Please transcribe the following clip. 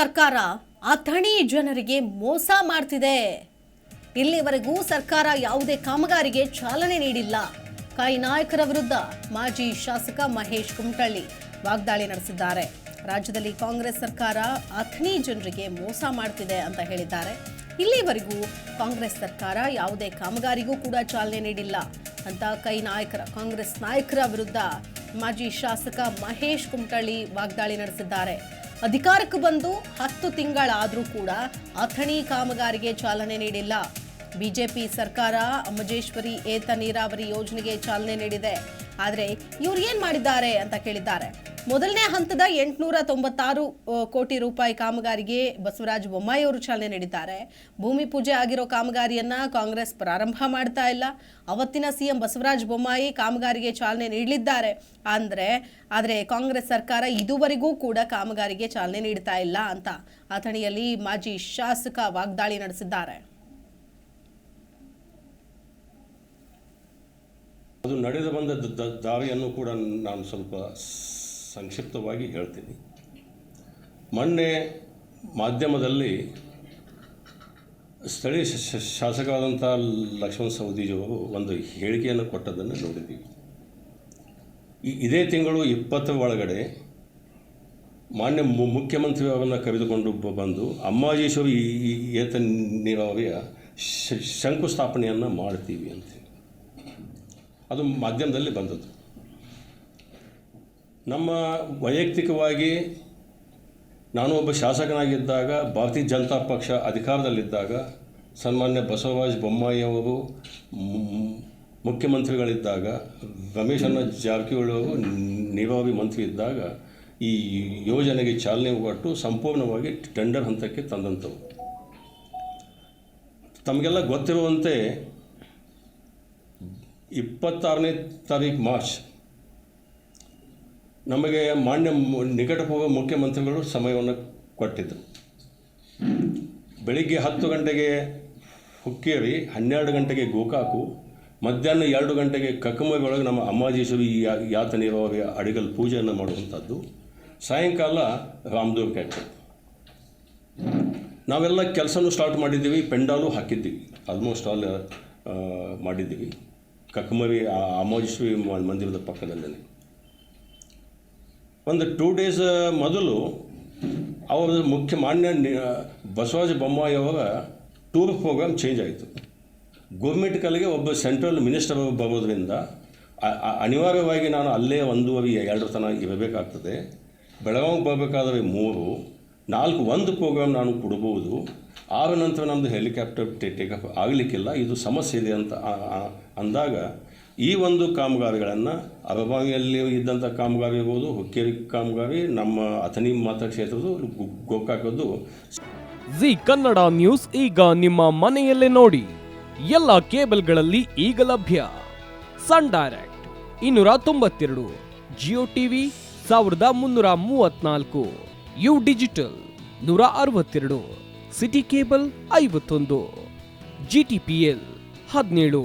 ಸರ್ಕಾರ ಅಥಣಿ ಜನರಿಗೆ ಮೋಸ ಮಾಡ್ತಿದೆ. ಇಲ್ಲಿವರೆಗೂ ಸರ್ಕಾರ ಯಾವುದೇ ಕಾಮಗಾರಿಗೆ ಚಾಲನೆ ನೀಡಿಲ್ಲ. ಕಾಯಿ ನಾಯಕರ ವಿರುದ್ಧ ಮಾಜಿ ಶಾಸಕ ಮಹೇಶ್ ಕುಮಟಳ್ಳಿ ವಾಗ್ದಾಳಿ ನಡೆಸಿದ್ದಾರೆ. ರಾಜ್ಯದಲ್ಲಿ ಕಾಂಗ್ರೆಸ್ ಸರ್ಕಾರ ಅಥಣಿ ಜನರಿಗೆ ಮೋಸ ಮಾಡ್ತಿದೆ ಅಂತ ಹೇಳಿದ್ದಾರೆ. ಇಲ್ಲಿವರೆಗೂ ಕಾಂಗ್ರೆಸ್ ಸರ್ಕಾರ ಯಾವುದೇ ಕಾಮಗಾರಿಗೂ ಕೂಡ ಚಾಲನೆ ನೀಡಿಲ್ಲ. ಅಂತ ಕೈ ನಾಯಕರ, ಕಾಂಗ್ರೆಸ್ ನಾಯಕರ ವಿರುದ್ಧ ಮಾಜಿ ಶಾಸಕ ಮಹೇಶ್ ಕುಮಟಳ್ಳಿ ವಾಗ್ದಾಳಿ ನಡೆಸಿದ್ದಾರೆ. ಅಧಿಕಾರಕ್ಕೆ ಬಂದು ಹತ್ತು ತಿಂಗಳಾದರೂ ಕೂಡ ಅಥಣಿ ಕಾಮಗಾರಿಗೆ ಚಾಲನೆ ನೀಡಿಲ್ಲ. ಬಿಜೆಪಿ ಸರ್ಕಾರ ಅಮಜೇಶ್ವರಿ ಏತ ನೀರಾವರಿ ಯೋಜನೆಗೆ ಚಾಲನೆ ನೀಡಿದೆ. ಆದರೆ ಇವರು ಏನು ಮಾಡಿದ್ದಾರೆ ಅಂತ ಕೇಳಿದ್ದಾರೆ. ಮೊದಲನೇ ಹಂತದ ಎಂಟುನೂರ ತೊಂಬತ್ತಾರು ಕೋಟಿ ರೂಪಾಯಿ ಕಾಮಗಾರಿಗೆ ಬಸವರಾಜ ಬೊಮ್ಮಾಯಿ ಅವರು ಚಾಲನೆ ನೀಡಿದ್ದಾರೆ. ಭೂಮಿ ಪೂಜೆ ಆಗಿರೋ ಕಾಮಗಾರಿಯನ್ನ ಕಾಂಗ್ರೆಸ್ ಪ್ರಾರಂಭ ಮಾಡ್ತಾ ಇಲ್ಲ. ಅವತ್ತಿನ ಸಿಎಂ ಬಸವರಾಜ ಬೊಮ್ಮಾಯಿ ಕಾಮಗಾರಿಗೆ ಚಾಲನೆ ನೀಡಲಿದ್ದಾರೆ. ಅಂದ್ರೆ, ಆದರೆ ಕಾಂಗ್ರೆಸ್ ಸರ್ಕಾರ ಇದುವರೆಗೂ ಕೂಡ ಕಾಮಗಾರಿಗೆ ಚಾಲನೆ ನೀಡ್ತಾ ಇಲ್ಲ ಅಂತ ಅಥಣಿಯಲ್ಲಿ ಮಾಜಿ ಶಾಸಕ ವಾಗ್ದಾಳಿ ನಡೆಸಿದ್ದಾರೆ. ಅದು ನಡೆದು ಬಂದ ದಾರಿಯನ್ನು ಕೂಡ ನಾನು ಸ್ವಲ್ಪ ಸಂಕ್ಷಿಪ್ತವಾಗಿ ಹೇಳ್ತೀನಿ. ಮೊನ್ನೆ ಮಾಧ್ಯಮದಲ್ಲಿ ಸ್ಥಳೀಯ ಶಾಸಕರಾದಂಥ ಲಕ್ಷ್ಮಣ ಸವದಿಜಿಯವರು ಒಂದು ಹೇಳಿಕೆಯನ್ನು ಕೊಟ್ಟದ್ದನ್ನು ನೋಡಿದ್ದೀವಿ. ಈ, ಇದೇ ತಿಂಗಳು ಇಪ್ಪತ್ತರ ಒಳಗಡೆ ಮಾನ್ಯ ಮುಖ್ಯಮಂತ್ರಿ ಅವರನ್ನು ಕರೆದುಕೊಂಡು ಬಂದು ಅಮ್ಮಾಜೇಶ್ವರಿ ಈ ಏತ ನೀರಾವರಿಯ ಶಂಕುಸ್ಥಾಪನೆಯನ್ನು ಮಾಡ್ತೀವಿ ಅಂತ ಅದು ಮಾಧ್ಯಮದಲ್ಲಿ ಬಂದದ್ದು. ನಮ್ಮ ವೈಯಕ್ತಿಕವಾಗಿ ನಾನು ಒಬ್ಬ ಶಾಸಕನಾಗಿದ್ದಾಗ ಭಾರತೀಯ ಜನತಾ ಪಕ್ಷ ಅಧಿಕಾರದಲ್ಲಿದ್ದಾಗ ಸನ್ಮಾನ್ಯ ಬಸವರಾಜ ಬೊಮ್ಮಾಯಿ ಅವರು ಮು- ಮುಖ್ಯಮಂತ್ರಿಗಳಿದ್ದಾಗ ರಮೇಶಣ್ಣ ಜಾರಕಿಹೊಳಿ ಅವರು ನೀರಾವರಿ ಮಂತ್ರಿ ಇದ್ದಾಗ ಈ ಯೋಜನೆಗೆ ಚಾಲನೆ ಕೊಟ್ಟು ಸಂಪೂರ್ಣವಾಗಿ ಟೆಂಡರ್ ಹಂತಕ್ಕೆ ತಂದಂಥವು ತಮಗೆಲ್ಲ ಗೊತ್ತಿರುವಂತೆ ಇಪ್ಪತ್ತಾರನೇ ತಾರೀಕು ಮಾರ್ಚ್ ನಮಗೆ ಮಾನ್ಯ ನಿಕಟಪೂರ್ವ ಮುಖ್ಯಮಂತ್ರಿಗಳು ಸಮಯವನ್ನು ಕೊಟ್ಟಿದ್ದರು ಬೆಳಿಗ್ಗೆ ಹತ್ತು ಗಂಟೆಗೆ ಹುಕ್ಕೇರಿ, ಹನ್ನೆರಡು ಗಂಟೆಗೆ ಗೋಕಾಕು, ಮಧ್ಯಾಹ್ನ ಎರಡು ಗಂಟೆಗೆ ಕಕ್ಕಮರಿ ಒಳಗೆ ನಮ್ಮ ಅಮ್ಮಾಜೇಶ್ವರಿ ಯಾ- ಯಾತ ನೀರಾವರಿಯ ಅಡಿಗಲ್ ಪೂಜೆಯನ್ನು ಮಾಡುವಂಥದ್ದು. ಸಾಯಂಕಾಲ ರಾಮದೇವ್ ಕ್ಯಾಟ್ರಿ ನಾವೆಲ್ಲ ಕೆಲಸನೂ ಸ್ಟಾರ್ಟ್ ಮಾಡಿದ್ದೀವಿ, ಪೆಂಡಾಲು ಹಾಕಿದ್ದೀವಿ. ಆಲ್ಮೋಸ್ಟ್ ಆಲ್ ಮಾಡಿದ್ದೀವಿ. ಕಕ್ಕಮರಿ ಮ- ಮಂದಿರದ ಪಕ್ಕದಲ್ಲೇ ಒಂದು ಟೂ ಡೇಸ್ ಮೊದಲು ಅವರ ಮುಖ್ಯ ಮಾನ್ಯ ಬಸವರಾಜ ಬೊಮ್ಮಾಯಿ ಅವರ ಟೂರ್ ಪ್ರೋಗ್ರಾಮ್ ಚೇಂಜ್ ಆಯಿತು. ಗೌರ್ಮೆಂಟ್ ಕಲೆಗೆ ಒಬ್ಬ ಸೆಂಟ್ರಲ್ ಮಿನಿಸ್ಟರ್ ಬರೋದ್ರಿಂದ ಅನಿವಾರ್ಯವಾಗಿ ನಾನು ಅಲ್ಲೇ ಒಂದೂವರೆ, ಎರಡು ತನಕ ಇರಬೇಕಾಗ್ತದೆ. ಬೆಳಗಾವಿಗೆ ಬರಬೇಕಾದ್ರೆ ಮೂರು, ನಾಲ್ಕು, ಒಂದು ಪ್ರೋಗ್ರಾಮ್ ನಾನು ಕೊಡ್ಬೋದು. ಆದ ನಂತರ ನಮ್ಮದು ಹೆಲಿಕಾಪ್ಟರ್ ಟೇಕಪ್ ಆಗಲಿಕ್ಕಿಲ್ಲ. ಇದು ಸಮಸ್ಯೆ ಇದೆ ಅಂತ ಅಂದಾಗ ಈ ಒಂದು ಕಾಮಗಾರಿಗಳನ್ನು ಅರಬಾವಿಯಲ್ಲಿ ಇದ್ದಂಥ ಕಾಮಗಾರಿ ಇರ್ಬೋದು, ಹುಕ್ಕೇರಿ ಕಾಮಗಾರಿ, ನಮ್ಮ ಅಥಣಿ ಮಾತಾ ಕ್ಷೇತ್ರದ್ದು ಗೋಕಾಕದ್ದು. ಜಿ ಕನ್ನಡ ನ್ಯೂಸ್ ಈಗ ನಿಮ್ಮ ಮನೆಯಲ್ಲೇ ನೋಡಿ. ಎಲ್ಲ ಕೇಬಲ್ಗಳಲ್ಲಿ ಈಗ ಲಭ್ಯ. ಸನ್ ಡೈರೆಕ್ಟ್, ಇನ್ನೂರ ತೊಂಬತ್ತೆರಡು. ಜಿಯೋ ಟಿವಿ, ಸಾವಿರದ ಮುನ್ನೂರ ಮೂವತ್ನಾಲ್ಕು. ಯು ಡಿಜಿಟಲ್, ನೂರ ಅರವತ್ತೆರಡು. ಸಿಟಿ ಕೇಬಲ್ ಐವತ್ತೊಂದು. ಜಿ ಟಿ ಪಿ ಎಲ್, ಹದಿನೇಳು.